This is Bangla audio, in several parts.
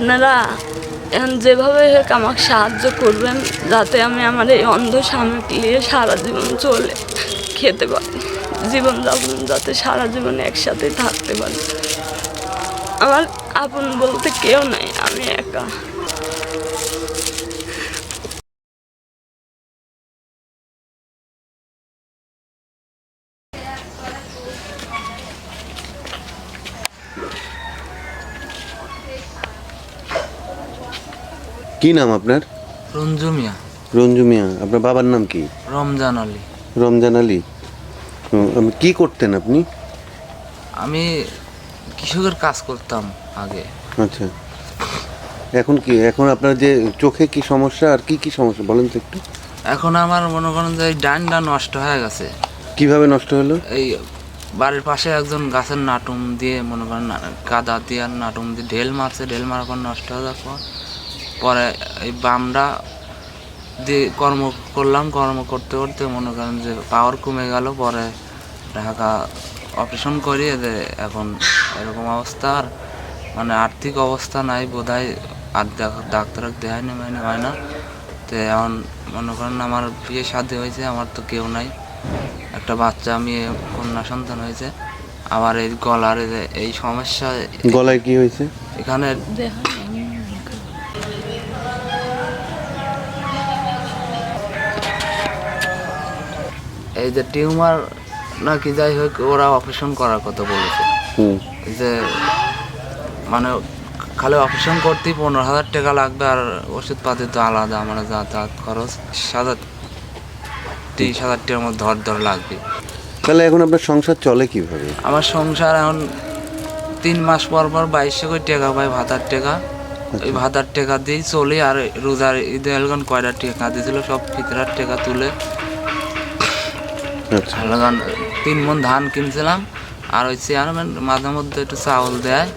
আপনারা যেভাবে হোক আমাকে সাহায্য করবেন, যাতে আমি আমার এই অন্ধ স্বামীকে নিয়ে সারা জীবন চলে খেতে পারি। জীবনযাপন যাতে সারা জীবন একসাথে থাকতে পারি। আমার আপন বলতে কেউ নাই, আমি একা। কি নাম আপনার? রঞ্জু মিয়া। রঞ্জু মিয়া আপনার বাবার নাম কি? রমজান আলী। রমজান আলী। কি করতেন আপনি? আমি কৃষকের কাজ করতাম আগে। আচ্ছা। এখন কি এখন আপনার যে চোখে কি সমস্যা আর কি কি সমস্যা বলেন তো একটু। এখন আমার মনে করেন যে ডানটা নষ্ট হয়ে গেছে। কীভাবে নষ্ট হলো? এই বাড়ির পাশে একজন গাছের নাটুম দিয়ে মনে করেন কাদা দিয়ে আর নাটুম দিয়ে ঢেল মারছে ঢেল মারার পর নষ্ট হয়ে যাওয়ার পর পরে এই বামটা দিয়ে কর্ম করলাম কর্ম করতে করতে মনে করেন যে পাওয়ার কমে গেল পরে ঢাকা অপারেশন করিয়ে যে এখন এরকম অবস্থা আর মানে আর্থিক অবস্থা নাই বোধহয় আর দেখ- ডাক্তার দেখায় না মানে হয় না। তো এখন মনে করেন আমার বিয়ে শাদী হয়েছে আমার তো কেউ নাই। একটা বাচ্চা আমি কন্যা সন্তান হয়েছে। আবার এই গলার এই যে- এই সমস্যা গলায় কি হয়েছে? এখানে এই যে টিউমার নাকি যাই হোক ওরা অপারেশন করার কথা বলেছে। যে মানে খালি অপারেশন করতেই পনেরো হাজার টাকা লাগবে আর ওষুধপাতি তো আলাদা মানে যাতায়াত খরচ সাত হাজার তিরিশ হাজার টাকার মধ্যে ধর ধর লাগবে। তাহলে এখন আপনার সংসার চলে কীভাবে? আমার সংসার এখন তিন মাস পর পর বাইশশো করে টাকা পাই ভাতার টাকা। ওই ভাতার টাকা দিয়েই চলি আর রোজার ঈদ এলগন কয়টা টাকা দিয়েছিল? সব ফিতরার টাকা তুলে আচ্ছা তিন মন ধান কিনছিলাম আর ওই চেয়ারম্যান মাঝে মধ্যে একটু চাউল দেয়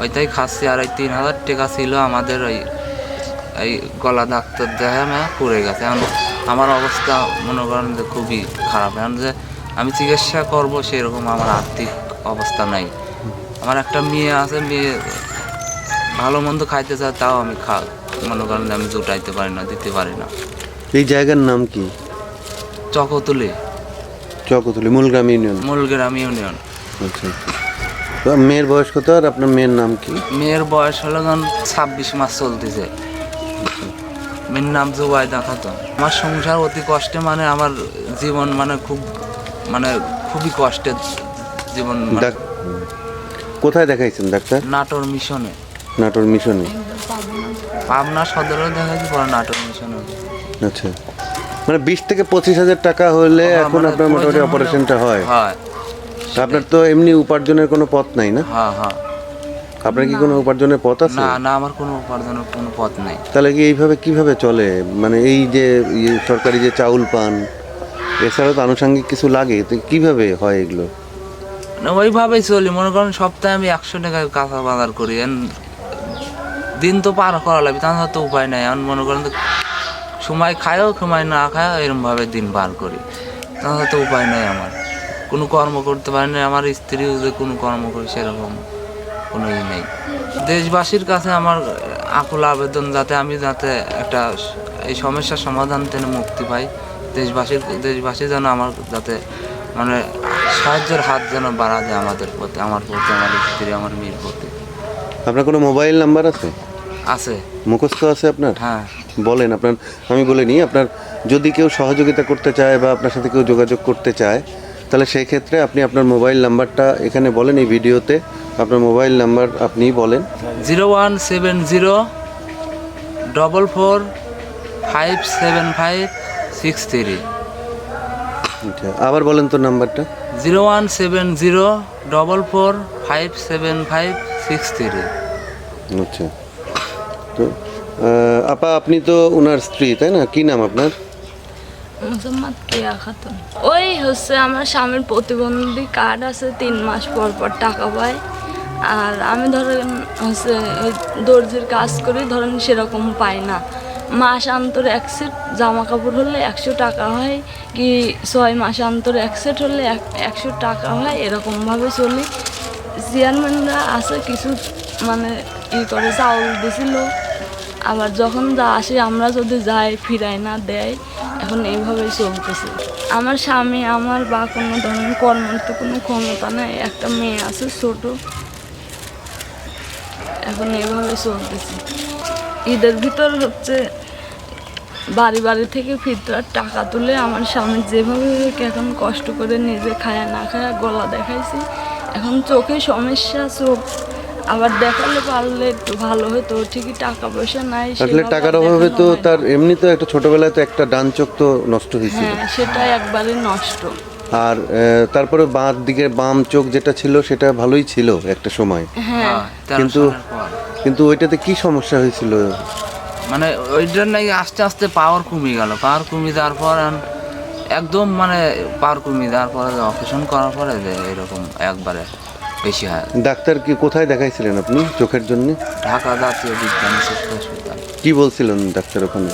ওইটাই খাচ্ছি আর ওই তিন হাজার টাকা ছিল আমাদের ওই এই গলা ডাক্তার দেখে আমি পড়ে গেছে। এখন আমার অবস্থা মনে করেন যে খুবই খারাপ। এখন যে আমি চিকিৎসা করব সেরকম আমার আর্থিক অবস্থা নাই। আমার একটা মেয়ে আছে মেয়ে ভালো মন্দ খাইতে চায় তাও আমি খা মনে করেন যে আমি জোটাইতে পারি না দিতে পারি না। এই জায়গার নাম কি? চকতুলি। চকতুলি মূলগ্রাম ইউনিয়ন। মূলগ্রাম ইউনিয়ন। আচ্ছা তো মেয়ের বয়স কত আর আপনার মেয়ের নাম কি? মেয়ের বয়স হলো গন ছাব্বিশ মাস চলতেছে। মেয়ের নাম জুবাইদা খাতুন আমার সংসার অতি কষ্টে মানে আমার জীবন মানে খুব মানে খুবই কষ্টের জীবন মানে ডাক কোথায় দেখাইছেন ডাক্তার? নাটোর মিশনে। নাটোর মিশনে। পাবনা সদরেও দেখাচ্ছি পরে নাটোর মিশনে আচ্ছা। মানে বিশ থেকে পঁচিশ হাজার টাকা হলে এখন মানে আপনার মোটামুটি অপারেশনটা হয়। হয়। আপনার তো এমনি উপার্জনের কোনো পথ নাই না? হ্যাঁ হ্যাঁ। আপনার কি কোনো উপার্জনের পথ আছে? না না আমার কোনো উপার্জনের কোনো পথ নেই। তাহলে কি এইভাবে কীভাবে চলে? মানে এই যে ইয়ে সরকারি যে চাউল পান এছাড়াও তো আনুষঙ্গিক কিছু লাগে তো কীভাবে হয় এগুলো? না ওইভাবেই চলি। মনে করেন সপ্তাহে আমি একশো টাকায় কাঁচা বাজার করি। দিন তো পার করা লাগবে তাহলে তো উপায় নাই। এখন মনে করেন তো সময় খায়ও সময় না খায়ও এরমভাবে দিন পার করি। তাহলে তো উপায় নাই আমার। কোনো কর্ম করতে পারি না আমার স্ত্রীও যে কোনো কর্ম করি সেরকম কোনো ই নেই। দেশবাসীর কাছে আমার আকুল আবেদন যাতে আমি যাতে একটা এই সমস্যার সমাধান থেকে মুক্তি পাই। দেশবাসীর দেশবাসী যেন আমার যাতে মানে সাহায্যের হাত যেন বাড়া দেয় আমাদের প্রতি আমার প্রতি আমার স্ত্রী আমার মেয়ের প্রতি। আপনার কোনো মোবাইল নাম্বার আছে? আছে। মুখস্থ আছে আপনার? হ্যাঁ। বলেন আপনার আমি বলে নিই আপনার যদি কেউ সহযোগিতা করতে চায় বা আপনার সাথে কেউ যোগাযোগ করতে চায় তাহলে সেই ক্ষেত্রে আপনি আপনার মোবাইল নাম্বারটা এখানে বলেন এই ভিডিওতে আপনার মোবাইল নাম্বার আপনিই বলেন। Zero one seven zero double four five seven five six three. আচ্ছা আবার বলেন তো নাম্বারটা। Zero one seven zero double four five seven five six three. আচ্ছা তো আপা, আপনি তো ওনার স্ত্রী, তাই না? কি নাম আপনার? ওই হচ্ছে আমার স্বামীর প্রতিবন্ধী কার্ড আছে, তিন মাস পর পর টাকা পায়। আর আমি ধরেন হচ্ছে দর্জির কাজ করি, ধরেন সেরকম পাই না। মাস অন্তর এক সেট জামা কাপড় হলে একশো টাকা হয়, কি ছয় মাস অন্তর এক সেট হলে এক- একশো টাকা হয়, এরকমভাবে চলি। চেয়ারম্যানরা আছে, কিছু মানে ই করে, চাউল দিছিল। আবার যখন যা আসে, আমরা যদি যাই, ফিরাই না দেয়, এখন এইভাবেই চলতেছে। আমার স্বামী, আমার বা কোনো ধরনের কর্মের তো কোনো ক্ষমতা নেই, একটা মেয়ে আছে, ছোট। এখন এইভাবে চলতেছে। ঈদের ভিতর হচ্ছে বাড়ি বাড়ি থেকে ফিতরার টাকা তুলে আমার স্বামী যেভাবে এখন কষ্ট করে নিজে খায়া না খায়া গলা দেখাইছি। এখন চোখে সমস্যা, চোখ আবার দেখালে পারলে একটু ভালো হতো ঠিকই টাকা পয়সা নাই আসলে টাকার অভাবে তো তার এমনি তো একটা ছোটবেলায় তো একটা ডান চোখ তো নষ্ট হয়েছিল। হ্যাঁ সেটা একবারে নষ্ট। আর আহ, তারপরে বাঁ দিকের বাম চোখ যেটা ছিল সেটা ভালোই ছিল একটা সময়। হ্যাঁ। কিন্তু- কিন্তু ওইটাতে কি সমস্যা হয়েছিল? মানে ওইটার নাকি আস্তে আস্তে পাওয়ার কমে গেল। পাওয়ার কমে যাওয়ার পর একদম মানে পাওয়ার কমে যাওয়ার পরে অপারেশন করার পরে যে এরকম একবারে বেশি হয়। ডাক্তার কি কোথায় দেখাইছিলেন আপনি চোখের জন্য? ঢাকা জাতীয় বিজ্ঞান হাসপাতাল। কি বলছিলেন ডাক্তার ওখানে?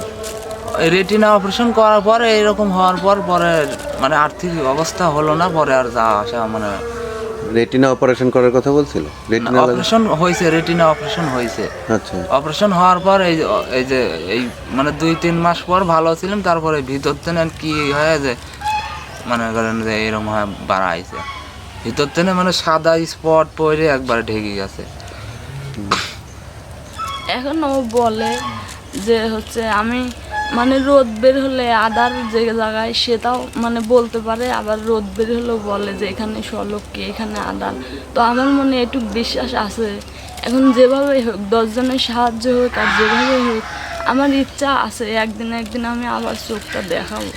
রেটিনা অপারেশন করার পরে এরকম হওয়ার পর পরে মানে আর্থিক অবস্থা হলো না পরে আর যা আসা মানে রেটিনা অপারেশন করার কথা বলছিল? রেটিনা অপারেশন হয়েছে রেটিনা অপারেশন হয়েছে। আচ্ছা। অপারেশন হওয়ার পর এই যে- এই যে এই মানে দুই তিন মাস পর ভালো ছিলাম তারপরে ভিতর থেকে কি হয় যে মনে করেন যে এরকম হয় বাড়াইছে। ভিতর থেকে মানে সাদা স্পট পরে একবারে ঢেকে গেছে। এখন ও বলে যে হচ্ছে আমি মানে রোদ বের হলে আদার যে জায়গায় সেটাও মানে বলতে পারে, আবার রোদ বের হলেও বলে যে এখানে সলক কি, এখানে আদার। তো আমার মনে একটু বিশ্বাস আছে। এখন যেভাবে হোক দশজনের সাহায্য হোক আর যেভাবে হোক, আমার ইচ্ছা আছে একদিন একদিন আমি আবার চোখটা দেখাবো।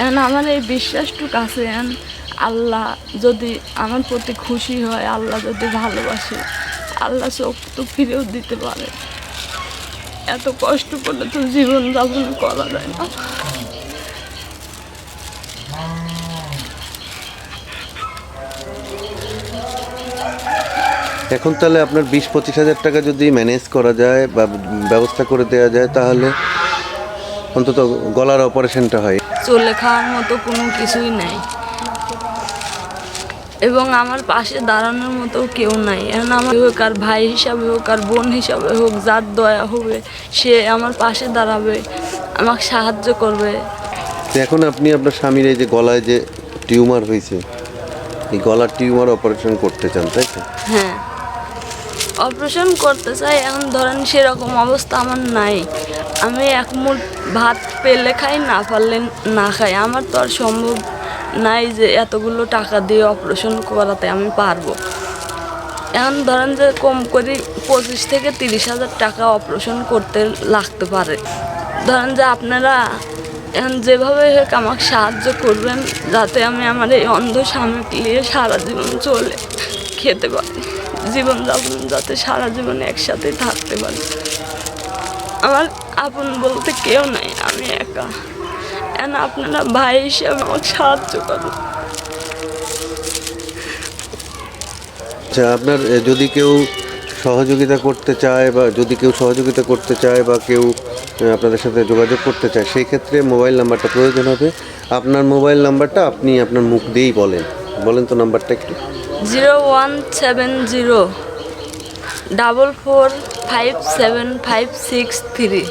এখন আমার এই বিশ্বাসটুক আছে, এখন আল্লাহ যদি আমার প্রতি খুশি হয় আল্লাহ যদি ভালোবাসে আল্লাহ চোখ তো ফিরেও দিতে পারে। এত কষ্ট করলে তো জীবন যাপন করা যায় না। এখন তাহলে আপনার বিশ পঁচিশ হাজার টাকা যদি ম্যানেজ করা যায় বা ব্যবস্থা করে দেওয়া যায় তাহলে অন্তত গলার অপারেশনটা হয়। চলে খাওয়ার মতো কোনো কিছুই নেই। এবং আমার পাশে দাঁড়ানোর মতো কেউ নাই। এখন আমার হোক আর ভাই হিসাবে হোক আর বোন হিসাবে হোক যার দয়া হবে সে আমার পাশে দাঁড়াবে আমাকে সাহায্য করবে। এখন আপনি আপনার স্বামীর এই যে গলায় যে টিউমার হয়েছে এই গলার টিউমার অপারেশন করতে চান তাই তো? হ্যাঁ। অপারেশন করতে চাই এখন ধরেন সেরকম অবস্থা আমার নাই। আমি এক মুঠ ভাত পেলে খাই না পারলে না খাই। আমার তো আর সম্ভব নাই যে এতগুলো টাকা দিয়ে অপারেশন করাতে আমি পারব। এখন ধরেন যে কম করে পঁচিশ থেকে তিরিশ হাজার টাকা অপারেশন করতে লাগতে পারে। ধরেন যে আপনারা এখন যেভাবে হোক আমাকে সাহায্য করবেন, যাতে আমি আমার এই অন্ধ স্বামীকে নিয়ে সারা জীবন চলে খেতে পারি। জীবনযাপন যাতে সারা জীবন একসাথে থাকতে পারি। আমার আপন বলতে কেউ নাই, আমি একা। এখন আপনারা ভাই হিসেবে আমাকে সাহায্য করুন। আচ্ছা আপনার যদি কেউ সহযোগিতা করতে চায় বা যদি কেউ সহযোগিতা করতে চায় বা কেউ আপনাদের সাথে যোগাযোগ করতে চায় সেই ক্ষেত্রে মোবাইল নাম্বারটা প্রয়োজন হবে। আপনার মোবাইল নাম্বারটা আপনি আপনার মুখ দিয়েই বলেন। বলেন তো নাম্বারটা একটু। Zero one seven zero double four five seven five six three.